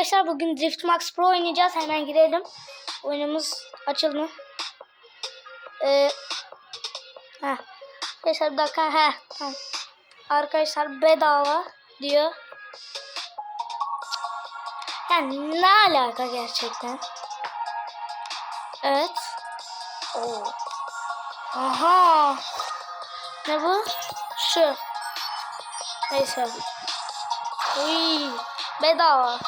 arkadaşlar bugün Drift Max Pro oynayacağız. Hemen girelim. Oyunumuz açıldı? Ee. Arkadaşlar bir dakika. Heh, tamam. Arkadaşlar bedava diyor. Yani ne alaka gerçekten? Evet. Oo. Aha. Ne bu? Şu. Neyse. Uy, bedava.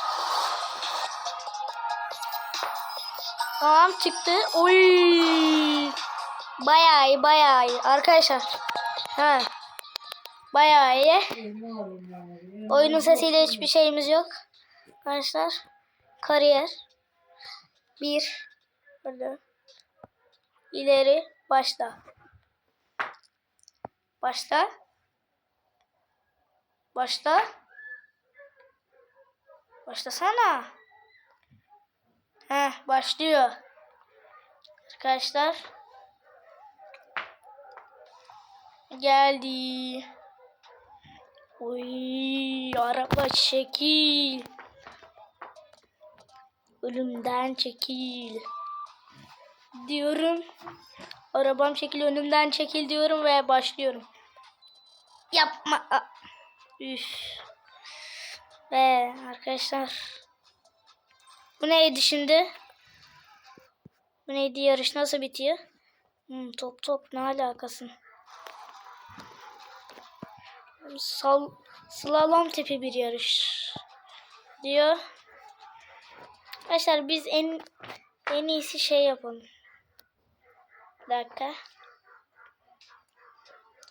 Tamam çıktı. Uy. Bayağı iyi, bayağı iyi. Arkadaşlar. Ha. Bayağı iyi. Oyunun sesiyle hiçbir şeyimiz yok. Arkadaşlar. Kariyer. Bir. Böyle. İleri. Başla. Başla. Başla. Başlasana. Heh, başlıyor. Arkadaşlar. Geldi. Uy, araba çekil. Ölümden çekil. Diyorum. Arabam çekil önümden çekil diyorum ve başlıyorum. Yapma. Üf. Ve arkadaşlar. Bu neydi şimdi? Bu neydi yarış nasıl bitiyor? Hmm, top top ne alakası? Sal, slalom tipi bir yarış diyor. Arkadaşlar biz en en iyisi şey yapalım. Bir dakika.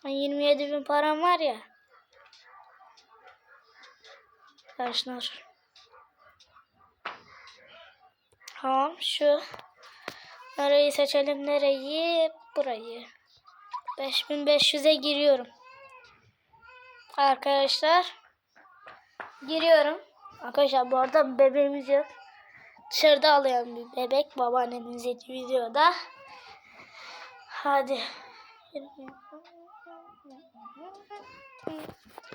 27 bin param var ya. Arkadaşlar. Tamam şu. Nereyi seçelim nereyi? Burayı. 5500'e giriyorum. Arkadaşlar. Giriyorum. Arkadaşlar bu arada bebeğimiz yok. Dışarıda ağlayan bir bebek. Babaannemin izlediği videoda. Hadi.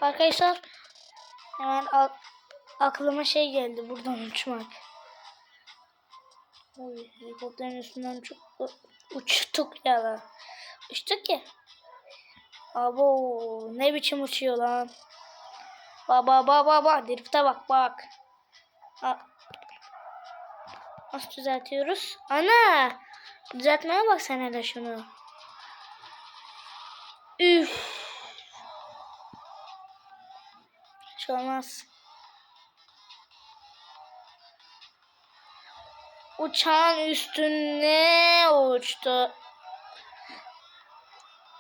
Arkadaşlar hemen aklıma şey geldi buradan uçmak. Oy, helikopterin üstünden uçup, uçtuk ya lan. Uçtuk ya. Abo ne biçim uçuyor lan. Baba baba baba drifte bak bak. Ha. Nasıl düzeltiyoruz? Ana! Düzeltmeye bak sen hele şunu. Üf. Hiç olmaz. Uçağın üstüne uçtu.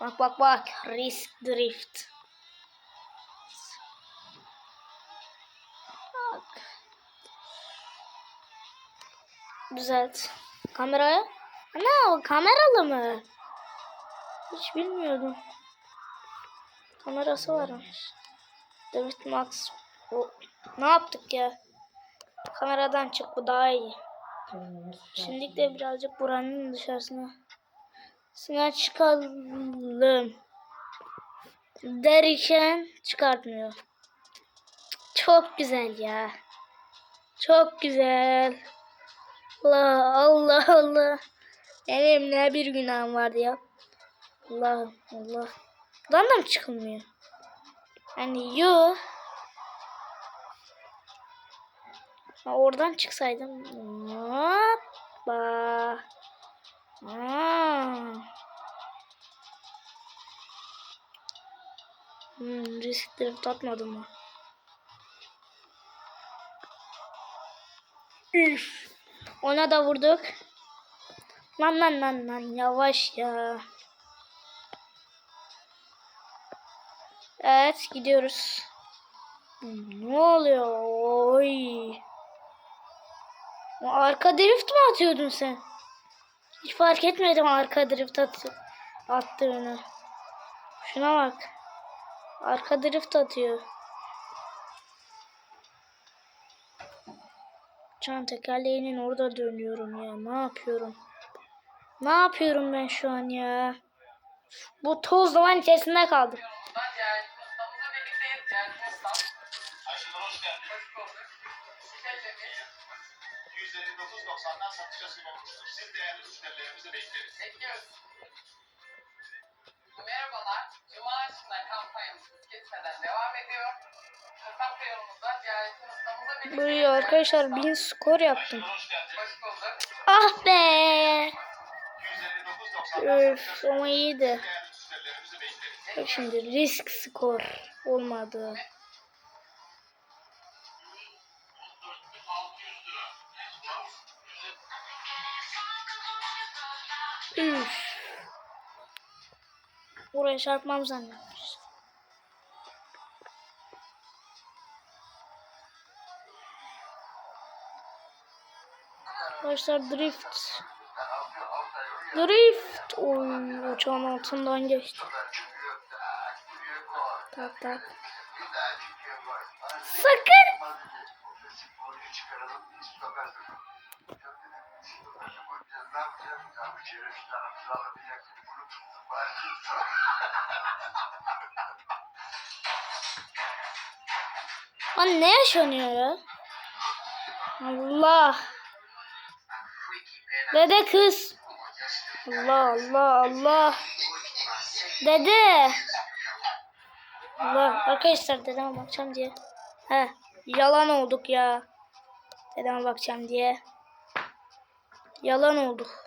Bak bak bak. Risk drift. Bak. Düzelt. Kameraya. Ana o kameralı mı? Hiç bilmiyordum. Kamerası varmış. David Max. O, ne yaptık ya? Kameradan çık bu daha iyi. Şimdi de birazcık buranın dışarısına sına çıkalım derken çıkartmıyor. Çok güzel ya. Çok güzel. Allah Allah Allah. Benim ne bir günahım vardı ya. Allah Allah. Buradan da mı çıkılmıyor? Hani yok. Ha, oradan çıksaydım. Hoppa. Aa. Hmm, riskleri tatmadım mı? Üf. Ona da vurduk. Lan lan lan lan yavaş ya. Evet gidiyoruz. Hmm, Ne oluyor? Oy. Arka drift mi atıyordun sen? Hiç fark etmedim arka drift at attığını. Şuna bak. Arka drift atıyor. Çan tekerleğinin orada dönüyorum ya. Ne yapıyorum? Ne yapıyorum ben şu an ya? Bu toz zaman içerisinde kaldım. Seyir. 159.90'dan satışa sunulmuştur. Siz değerli müşterilerimizi bekleriz. Bekliyoruz. Merhabalar. Cuma aşkına kampanyamız kesmeden devam ediyor. Kasap reyonumuzda ziyaretiniz İstanbul'da birlikte. Böyle arkadaşlar bin skor yaptım. Ah be. 159.90'dan Öf ama iyiydi. Bak şimdi risk skor olmadı. Buraya çarpmam zannetmiş. Arkadaşlar drift. Drift. Oy uçağın altından geçti. Tak tak. Sakın. Lan ne yaşanıyor ya? Allah. Dede kız. Allah Allah Allah. Dede. Allah arkadaşlar dedeme bakacağım diye. He yalan olduk ya. Dedeme bakacağım diye. Yalan olduk.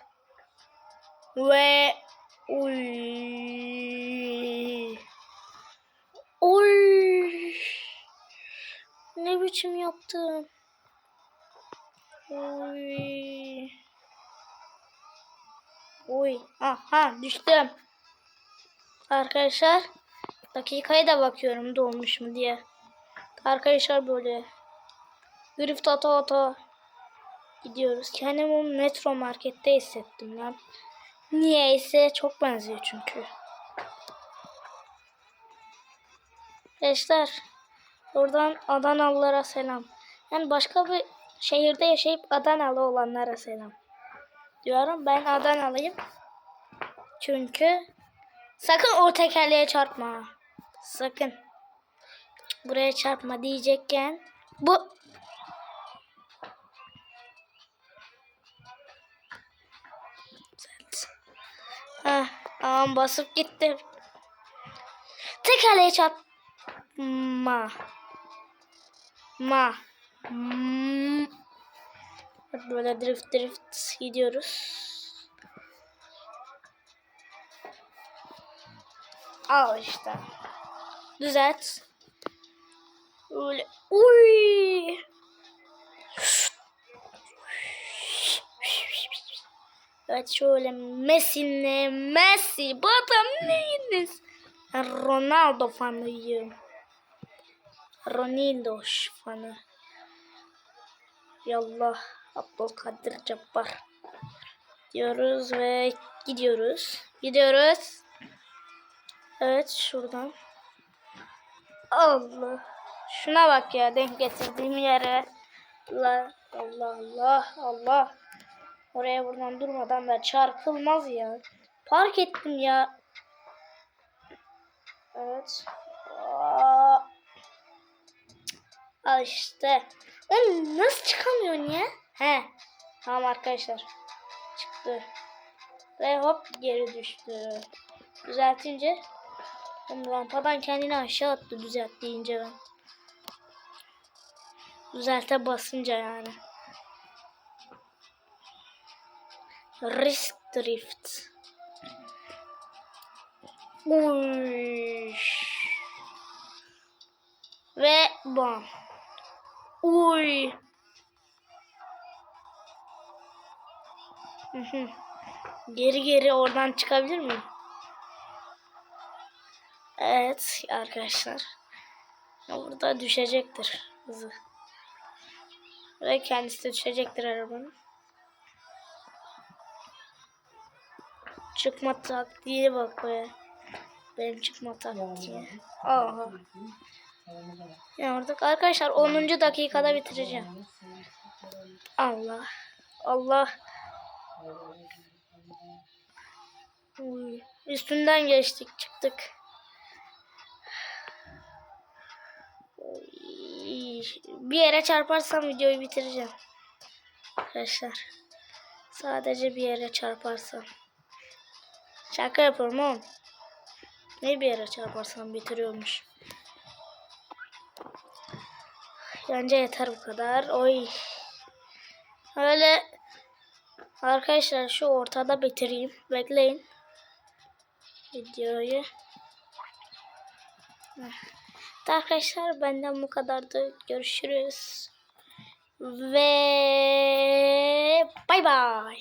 Ve uy. Ne biçim yaptın? Uy. Uy. Aha düştüm. Arkadaşlar dakikaya da bakıyorum dolmuş mu diye. Arkadaşlar böyle drift ata ata gidiyoruz. Kendimi o metro markette hissettim lan. Niyeyse çok benziyor çünkü. Arkadaşlar buradan Adanalılara selam. Yani başka bir şehirde yaşayıp Adanalı olanlara selam. Diyorum ben Adanalıyım. Çünkü sakın o tekerleğe çarpma. Sakın. Buraya çarpma diyecekken bu aman basıp gitti. Tekerleğe çarpma. Ma. Hmm. Böyle drift drift gidiyoruz. Al işte. Düzelt. Öyle. Uy. Evet şöyle Messi'ne Messi. Bu adam neyiniz? Ronaldo fanıyım. Ronaldo fanı. Yallah Abdülkadir Cabbar. Diyoruz ve gidiyoruz. Gidiyoruz. Evet şuradan. Allah. Şuna bak ya denk getirdiğim yere. Allah Allah Allah Allah. Oraya buradan durmadan da çarpılmaz ya. Park ettim ya. Evet. Aa. Al işte. Oğlum nasıl çıkamıyorsun ya? He. Tamam arkadaşlar. Çıktı. Ve hop geri düştü. Düzeltince rampadan kendini aşağı attı düzelt deyince ben. Düzelte basınca yani. Risk drift. Uy. Ve bam. Uy. Geri geri oradan çıkabilir miyim? Evet arkadaşlar. Burada düşecektir hızı. Ve kendisi de düşecektir arabanın. Çıkma taktiğe bak be. Benim çıkma taktiğe. Aha. Yorduk. Arkadaşlar 10. dakikada bitireceğim. Allah. Allah. Üstünden geçtik çıktık. Bir yere çarparsam videoyu bitireceğim. Arkadaşlar. Sadece bir yere çarparsam. Şaka yapıyorum oğlum. Ne bir yere çarparsam bitiriyormuş. Bence yeter bu kadar. Oy. Öyle arkadaşlar şu ortada bitireyim. Bekleyin. Videoyu. Arkadaşlar benden bu kadardı. Görüşürüz. Ve bay bay.